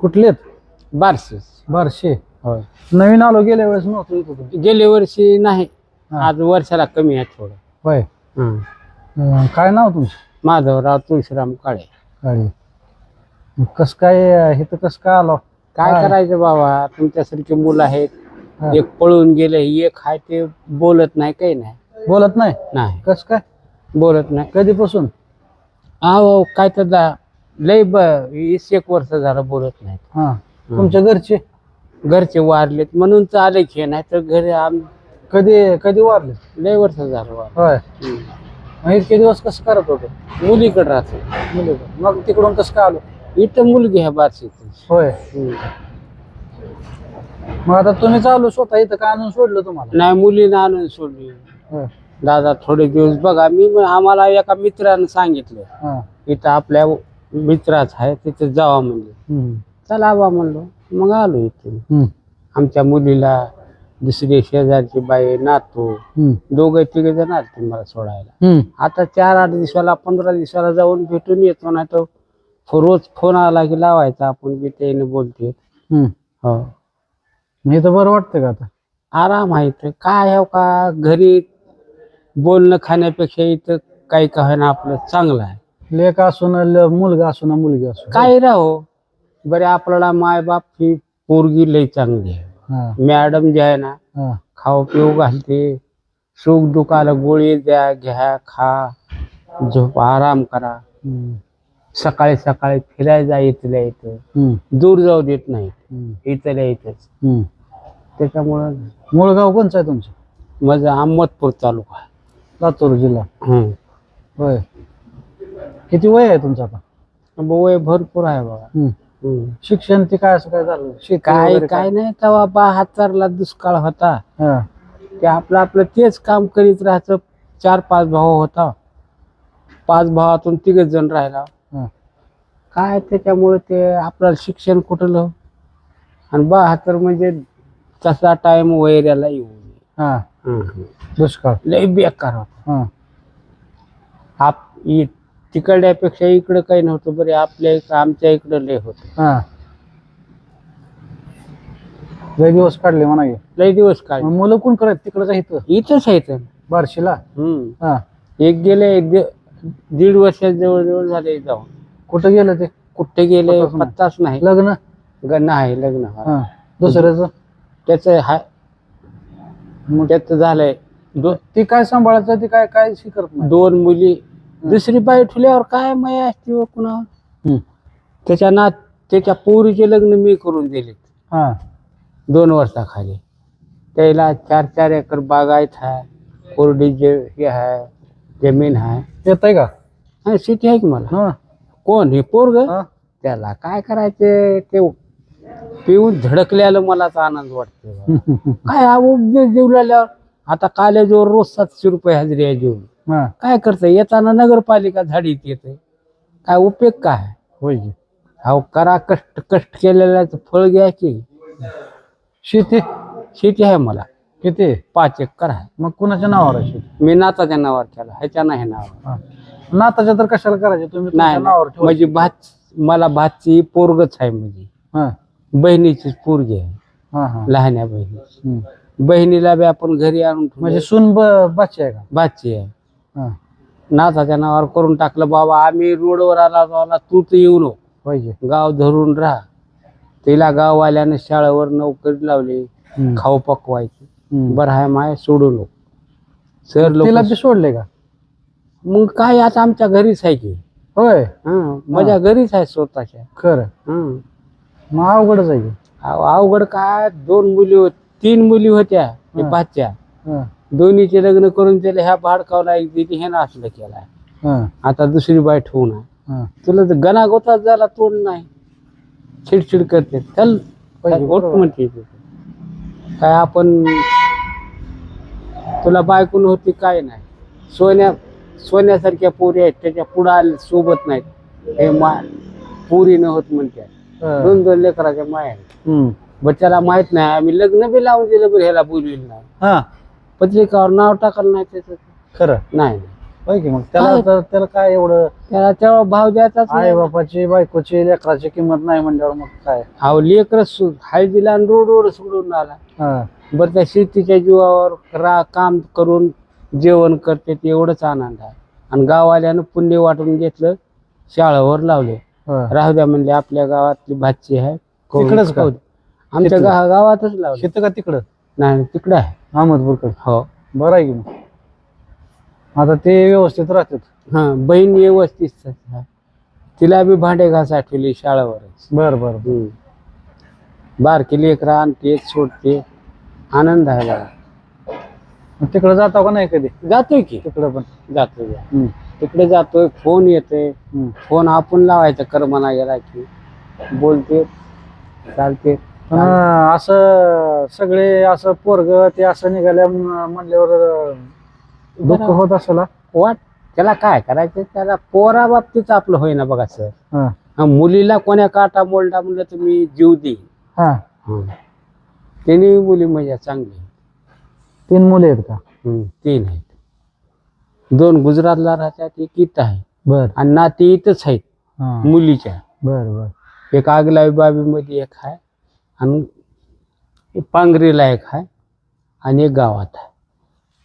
कुठलेत? बारशे. बारशे. होय. नवीन आलो गेल्या वेळेस नव्हतो. गेल्या वर्षी नाही. हा. आज वर्षाला कमी आहे थोडं. होय. हं. अं, काय नाव तुमचं? माधवराव तुळशीराम काळे. गाडी कस काय अं, इथं कस काय आलो? काय हा. करायचं बाबा? तुमच्यासारखे मुलं आहेत. हा. एक पळून गेले एक आहे ते बोलत नाही काही नाही. बोलत नाही? नाही. कस काय? बोलत नाही. कधीपासून? अहो काय तर दा- लय ब वीस एक वर्ष झालं बोलत नाही हा. तुमच्या घरचे? घरचे वारलेत. म्हणून चाले खे नाही तर घरी आम कधी कधी वारले? लय वर्ष झालं वार. होय. मग इतके दिवस कसं करत होतो? मुलीकडे राहतो. मुलीकडं. मग तिकडून कसं काय आलो? इथं मुलगी आहे बारशीची. होय. मग आता तुम्ही चालू स्वतः इथं का आणून सोडलं तुम्हाला? नाही मुलीनं आणून सोडली. होय. दादा थोडे दिवस बघा. मी आम्हाला एका मित्रानं सांगितलं. हा. इथं आपल्या मित्राच आहे तिथे जावा म्हणजे हम्म. चला बा म्हणलो मग आलो इथे. आमच्या मुलीला दुसरी शेजारची बाई नातू. दोघे तिघे जण आले मला सोडायला. आता चार आठ दिवसाला पंधरा दिवसाला जाऊन भेटून येतो ना तर रोज फोन आला की लावायचा आपण बी त्याने बोलते. हो इथं बरं वाटतं का आता आराम आहे इथं काय आहे का घरी बोलणं खाण्यापेक्षा इथं काही होईना आपलं चांगलं आहे लेख असू ना ल- मुलगा असू ना मुलगी असू काय राहो बरे आपल्याला माय बाप ही पोरगी लई चांगली आहे हा. मॅडम जे आहे ना हा. खाऊ पिऊ घालते सुख दुखाला गोळी द्या घ्या खा झोप आराम करा हम्म. सकाळी सकाळी फिरायला जा इथल्या इथं हम्म. दूर जाऊ देत नाही हम्म. इथल्या इथंच हम्म. त्याच्यामुळं मूळ गाव कोणचं आहे तुमचं माझं अहमदपूर तालुका लातूर जिल्हा. होय किती वय आहे तुमचं आता? वय भरपूर आहे बघा. हम्म. हं. शिक्षण ते काय असं काय झालं? शेती काय वगैरे काय? नाही तेव्हा बहात्तरला दुष्काळ होता. हा. ते आपलं आपलं तेच काम करीत राहायचं. चार पाच भाऊ होता. पाच भावातून तिघच जण राहिला. हा. काय त्याच्यामुळे ते आपलं शिक्षण कुठलं? आणि बहात्तर म्हणजे तसा टाइम वैऱ्याला येऊ नये. हा. दुष्काळ. लय बेकार होता. हा. आप इ- तिकडल्यापेक्षा इकडं काही नव्हतं बरे आपल्या इकडं आमच्या इकडं लय होतं. हा. लय दिवस काढले म्हणा की. लय दिवस काय मग मुलं कोण करत? तिकडं इथं इथंच आहे इथं बार्शीला? हम्म. हा. एक गेले एक दि- दीड वर्षात जवळजवळ झाले जाऊन. कुठं गेलं ते? कुठे गेले पत्ताच नाही. पत्ताच नाही. लग्न? ग- नाही लग्न हा. दुसऱ्याचं? त्याच हाय त्याच झालंय. दो, ती काय सांभाळायचं? ती काय काय शिकत नाही? दोन मुली दुसरी बाई ठुल्यावर काय माया असते हो कुणावर. त्याच्या ना त्याच्या पोरीचे लग्न मी करून दिले हा. दोन वर्षाखाली. त्याला चार चार एकर बागायत आहे कोरडी जे हे आहे जमीन आहे येत आहे का? हा शेती आहे की मला? हा. कोण हे पोरग? हा. त्याला काय करायचे? ते पिऊन झडकल्याला मलाच आनंद वाटतो काय जीवल्यावर आता कॉलेजवर रोज सातशे रुपये हजेरी आहे जेवण हा. काय करतं येताना नगरपालिका झाडीत येते काय उपयोग काय? होय की. अहो करा कष्ट कष्ट केलेल्याचं फळ घ्या की. शेती? शेती आहे मला. किती? पाच एकर आहे. मग कुणाच्या नावावर आहे शेती? मी नाताच्या नावावर केला. ह्याच्या नाही नावावर. हा. नाताच्या तर कशाला करायचे? तुम्ही तुमच्या नाही नावावर नाही. ठेवा. म्हणजे भात मला भातची पोरगच आहे म्हणजे. हा. बहिणीचीच पोरगी आहे. हा हा. लहान्या बहिणीची. हम्म. बहिणीला बी आपण घरी आणून. म्हणजे सून ब- बाची आहे का? भातची आहे. नाताच्या नावावर करून टाकलं बाबा आम्ही रोडवर आला आला तू तर येऊ नको होय की. गाव धरून राहा तिला गाववाल्यानं शाळेवर नोकरी लावली. खाऊ पकवायची. बरं आहे माय सोडू नको सर लोक तिला बी सोडले का मग काय आता आमच्या घरीच आहे की होय हं, माझ्या घरीच आहे स्वतःच्या खरं हं. मग अवघडच आहे की. अवघड काय दोन मुली होत तीन मुली होत्या हा. पाचच्या हा. दोन्हीचे लग्न करून त्याला ह्या भाडकावला एक दिली हे ना असलं केलाय हा. आता दुसरी बाई ठेवून आहे हा. तुला तर गणा गोतात झाला तोंड नाही चिडचिड करते चल बरोबर. म्हणते. काय आपण तुला बायकून होती काय नाही सोन्या सोन्यासारख्या पोरी आहेत त्याच्या पुढे आले सोबत नाहीत हे मा पुरी न होत म्हणते. दोन दोन लेकराच्या माया. बच्चाला माहीत नाही आम्ही लग्न बी लावून दिलं बरं ह्याला बोलविल नाही पत्रिकावर नाव टाकलं नाही त्याचं. खरं? नाही. होय की मग? त्याला? तर त्याला काय एवढं? त्याला तेव्हा भाव द्यायचाच आई नाही. बापाची बायकोची लेकराची किंमत नाही म्हणल्यावर मग काय? अहो लेकर हायजीला आणि रोडवर सोडून आला. हा. बरं त्या शेतीच्या जीवावर रा काम करून जेवण करते ते एवढंच आनंद आहे. आणि गाववाल्यानं पुण्य वाटून घेतलं शाळावर लावले. हा. राहू द्या म्हणले आपल्या गावातली भाची आहे. तिकडंच का? खाऊ द्या. आमच्या? गा गावातच लावले. शेतं का तिकडं? नाही तिकडं आहे. अहमदपूरकडे. हो. बरं आहे की मग? आता ते व्यवस्थित राहतात. हा बहीण व्यवस्थित. तिला बी भांडे घासाठवली शाळावरच बर बर हम्म. बारकी लेकरं आणते सोडते. आनंद आहे बघा तिकडे जाता का नाही कधी? जातोय की. तिकडं पण. जातोय हम्म. तिकडे जातोय फोन येतोय. हम्म. फोन आपण लावायचा करमना गेला की बोलते चालते. पण असं सगळे असं पोरग ते असं निघाल्या म्हणल्यावर दुःख. होत असेल हा? वाट त्याला काय करायचं? त्याला पोरा बाबतीत आपलं होईना बघा सर. हा. हा, मुलीला कोण्या काटा मोलडा म्हणलं तर मी जीव देईन. हा. तिन्ही मुली म्हणजे चांगली तीन मुले आहेत का? हम्म, तीन आहेत. दोन गुजरातला राहतात एक इथं आहे. बर. आणि नाती इथंच आहेत हा. मुलीच्या. बर बर. एक आगलाई बाबी मध्ये एक आहे. आणि पांगरीला एक आहे आणि एक गावात आहे.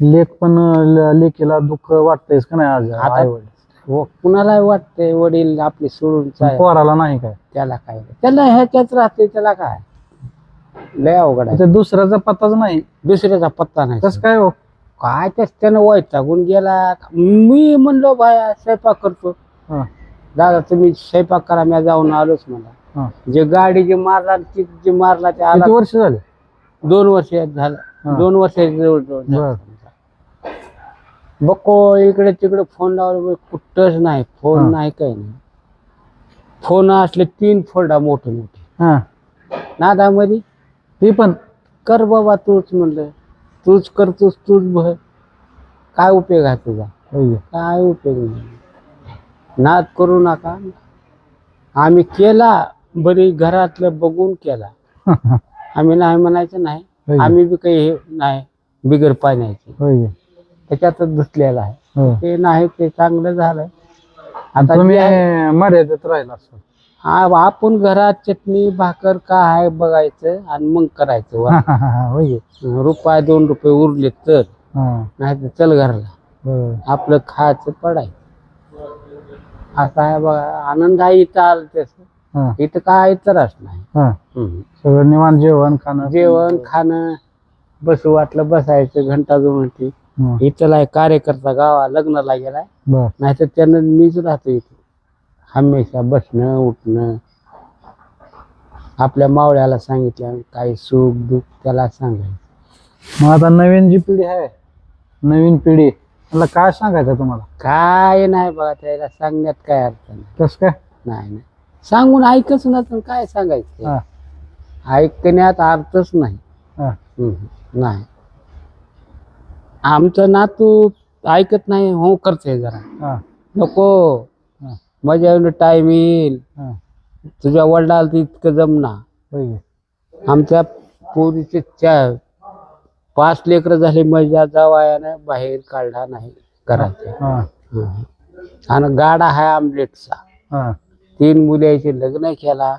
लेख पण ल- लेकीला दुःख वाटतंयच का नाही आज आता- व कुणाला वाटतंय वडील आपले सोडून चाल- पोराला नाही काय? त्याला काय त्याला ह्याच्यात राहते त्याला काय? लय अवघड आहे. ते दुसऱ्याचा पत्ताच नाही. दुसऱ्याचा पत्ता नाही. कसं काय हो? काय त्याच त्यानं वैतागून गेला. मी म्हणलो बाया स्वयंपाक करतो. हा, दादा तुम्ही स्वयंपाक करा मी जाऊन आलोच मला हा. जे गाडी जे मारला ती जे मारला ते आला. किती वर्ष झाले? दोन वर्ष झालं. हा. दोन वर्ष जवळ जवळ झालं. बर. बघो इकडे तिकडे फोन लावला कुठंच नाही. फोन. नाही काही नाही. फोन असले तीन फोल्डा मोठे मोठे. हा. नादामध्ये? ती पण? कर बाबा तूच म्हणलं. तूच करतोस तूच भर. काय उपयोग आहे तुझा? होय. काय उपयोग नाही. नाद करू नका. आम्ही केला. बरी घरातलं बघून केला. आम्ही नाही म्हणायचं नाही. आम्ही बी काही हे नाही बिगर पाण्याचे. त्याच्यातच धुतलेला आहे. हो. ते नाही ते चांगलं झालं. आता तुम्ही मर्यादेत राहिला आपण घरात चटणी भाकर काय आहे बघायचं आणि मग करायचं रुपये दोन रुपये उरले तर. हा. नाही तर चल घरला. बर. आपलं खायचं पडायचं. असं आहे बघा आनंद आहे इथं आलं तसं. हा. इथं काय त्रास नाही. हा. हम्म. सगळं निवांत जेवण खाणं जेवण खाणं बसू वाटलं बसायचं घंटा दोन होती हं. इथला एक कार्यकर्ता गावा लग्नाला गेलाय. बर. नाहीतर त्यानं मीच राहतो इथे. हमेशा बसणं उठणं. आपल्या मावळ्याला सांगितलं काही सुख दुःख त्याला सांगायचं. मग आता नवीन जी पिढी आहे नवीन पिढी मला काय सांगायचं तुम्हाला? काय नाही बघा त्याला सांगण्यात काय अर्थ नाही. कस काय? नाही नाही. सांगून ऐकच ना तर काय सांगायचं? हा. ऐकण्यात अर्थच नाही. हा. हम्म, नाही. आमचं नातू ऐकत नाही हो करते जरा. हा. नको. हा. माझ्या टाइम येईल. हा. तुझ्या वडिलाला तर इतकं जमना होय आमच्या पोरीचे चार पाच लेकरं झाले माझ्या जावायानं बाहेर काढला नाही घराच्या हा. हं. आणि गाडा आहे आमलेटचा. हा. तीन मुलाचे लग्न केला.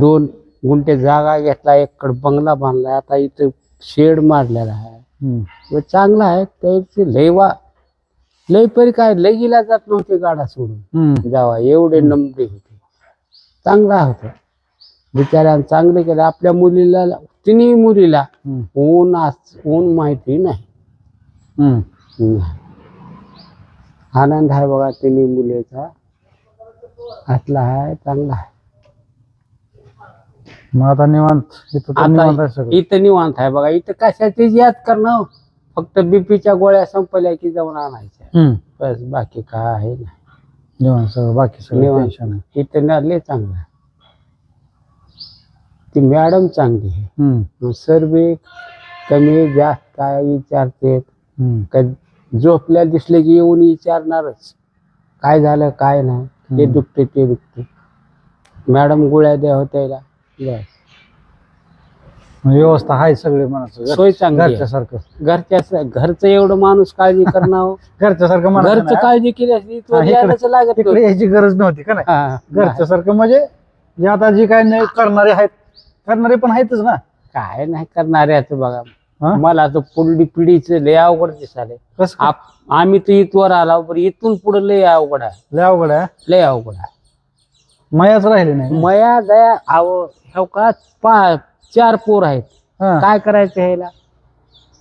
दोन गुंठे जागा घेतला एक बंगला बांधला. आता इथं शेड मारलेला आहे. चांगला आहे. त्याचे लय वा लय परी काय लगीला जात नव्हते गाडा सोडून. जावा एवढे नंबरे होते. चांगला होता. बिचाऱ्यानं चांगले केलं. आपल्या मुलीला तिन्ही मुलीला. ऊन ऊन माहिती. नाही. आनंद आहे बघा तिन्ही मुलीचा. असला आहे चांगला आहे. मग आता निवांत इथं तर निवांत आहे आता सगळं. इथं निवांत आहे बघा इथं कशाची याद करणं? फक्त बीपीच्या गोळ्या संपल्या की जाऊन आणायच्या. हम्म. बस बाकी काय आहे नाही. निवांत सगळं बाकी सगळं निवांत. टेन्शन आहे इथं ना लय चांगलं आहे. ती मॅडम चांगली आहे. हम्म. सर बी कमी जास्त काय विचारते हम्म. कधी झोपल्या दिसले की येऊन विचारणारच. काय झालं काय नाही. हे हम्म. दुखते ते दुखते मॅडम गोळ्या द्या होत्याला बस. म्हणजे व्यवस्था आहे सगळे म्हणायचं सोय चांगली आहे. घरच्यासारखं. घरच्या घरचं एवढं माणूस काळजी करणं घरच्यासारखं म्हणायचं घरचं नाही. काळजी केली असती तो हा, इकडे- यायलाच लागत तिकडे नव्हतं. यायची गरज नव्हती का नाही? हा, घरच्यासारखं म्हणजे जे आता जी काय नाही करणारे आहेत. करणारे पण आहेतच ना. काय नाही करणाऱ्याचं बघा. हा? मला तर पुढली पिढीचं लय अवघड दिसाले कसं काय? आप- आम्ही तर इथवर आलो पण इथून पुढे लय अवघड आहे. लय अवघड आहे? लय अवघड आहे. मयाच राहिले नाही. मया दया आव ह्यो का पा चार पोर आहेत. हा, काय करायचं ह्याला?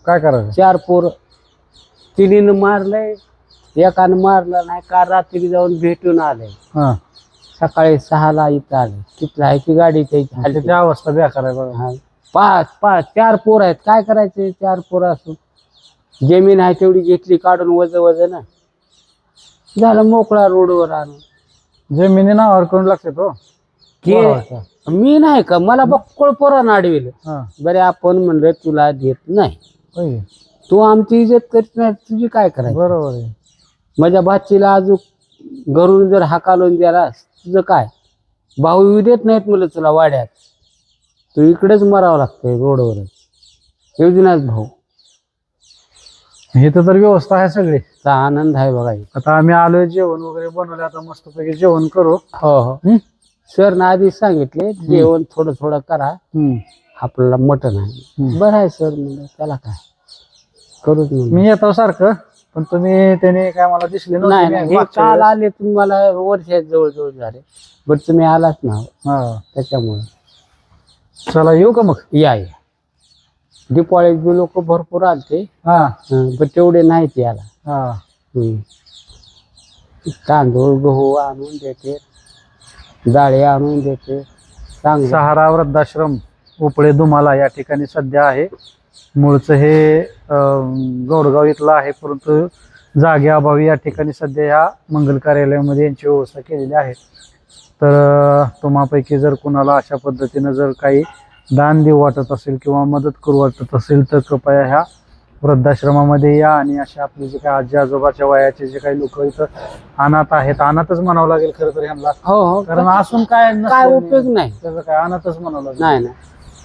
काय करायचं? चार पोर. तिन्हीनं मारलंय एकानं मारलं नाही का रात्री जाऊन भेटून आले. हा. सकाळी सहाला इथं आले. तिथं आहे की गाडी त्याची हलती. अवस्था बेकार आहे बघा. हा. पाच पाच चार पोर आहेत. काय करायचे चार पोर असून? जमीन आहे तेवढी घेतली काढून वज वज ना. झालं मोकळा रोडवर आणून. जमिनी नावावर करून लागते तो की मी नाही का? मला बक्कळ पोरानं अडविलं. हा. बरे आपण म्हणलं तुला देत नाही. तू आमची इज्जत करीत नाही तुझी काय करायची? बरोबर आहे. माझ्या बाचीला अजून घरून जर हाकालून द्यालास तुझं काय? भाऊ देत नाहीत मला तुला वाड्यात. तू इकडेच मरावं लागतंय रोडवरच येऊ देणार भाऊ हे तर व्यवस्था आहे सगळी चा आनंद आहे बघा इथं. आता आम्ही आलोय जेवण वगैरे बनवले आता मस्तपैकी जेवण करू हो हो? सर ना आधी सांगितले जेवण थोडं थोडं करा हम्म. आपल्याला मटण आहे हम्म. बरं आहे सर म्हणलं त्याला काय करूच म्हणलं. मी येतो सारखं पण तुम्ही त्याने काय मला दिसले नाही हे मागच्या काल वेळेस. आले तुम्ही मला वर्षात जवळ जवळ झाले बट तुम्ही आलाच ना हा त्याच्यामुळे चला येऊ का मग? या या. दिपाळीत बी लोक भरपूर आलते. हा. हं, पण तेवढे नाहीत याला. हा. हं. तांदूळ गहू आणून देते. डाळे आणून देते. चांगलं. सहारा वृद्धाश्रम उपळे दुमाला या ठिकाणी सध्या आहे. मूळचं हे अं, गौडगाव इथलं आहे. परंतु जागेअभावी या ठिकाणी सध्या या मंगल कार्यालयामध्ये यांची व्यवस्था केलेली आहे. तर तुम्हापैकी जर कुणाला अशा पद्धतीनं जर काही दान देऊ वाटत असेल किंवा मदत करू वाटत असेल तर कृपया ह्या वृद्धाश्रमामध्ये या आणि अशा आपले जे काही आजी आजोबाच्या वयाचे जे काही लोक इथं अनाथ आहेत अनाथच म्हणावं लागेल खरं तर ह्यांना. हो हो. कारण असून काय काय उपयोग नाही. त्याचं काय अनाथच म्हणावं लागेल. नाही नाही.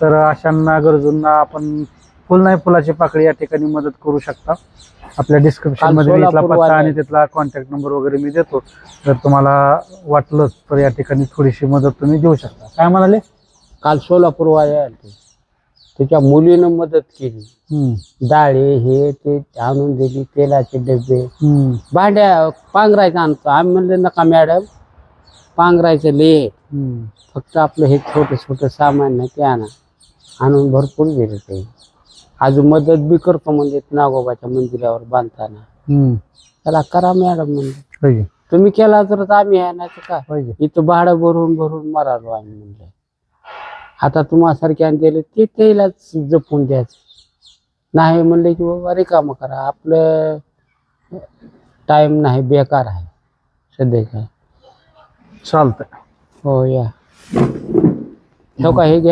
तर अशांना गरजूंना आपण फुल नाही फुलाची पाकळी या ठिकाणी मदत करू शकता. आपल्या डिस्क्रिप्शनमध्ये इथला पत्ता. आणि तिथला कॉन्टॅक्ट नंबर वगैरे मी देतो. जर तुम्हाला वाटलं तर या ठिकाणी थोडीशी मदत तुम्ही देऊ शकता. काय म्हणाले? काल सोलापूर आलते त्याच्या मुलीनं मदत केली. डाळे हे ते आणून दिली तेलाचे डबे. भांड्या पांघरायचं आणतो. आम्ही म्हणलं नका मॅडम पांघरायचं ले. फक्त आपलं हे छोटं छोटं सामान नाही ते आणा. आणून भरपूर दिलं ते अजून मदत बी करतो म्हणजे नागोबाच्या मंदिरावर बांधताना. त्याला करा मॅडम म्हणजे पाहिजे तुम्ही केला तर आम्ही आहे नाही तर काय पाहिजे इथं भाडं भरून भरून मरालो आम्ही म्हणलं. आता तुम्हासारख्या दिले ते त्यालाच जपून द्यायचं. नाही म्हणले की बाबा रिकामं करा. आपलं टाइम नाही बेकार आहे. सध्या काय? चालतंय. हो या. का? हे घ्या.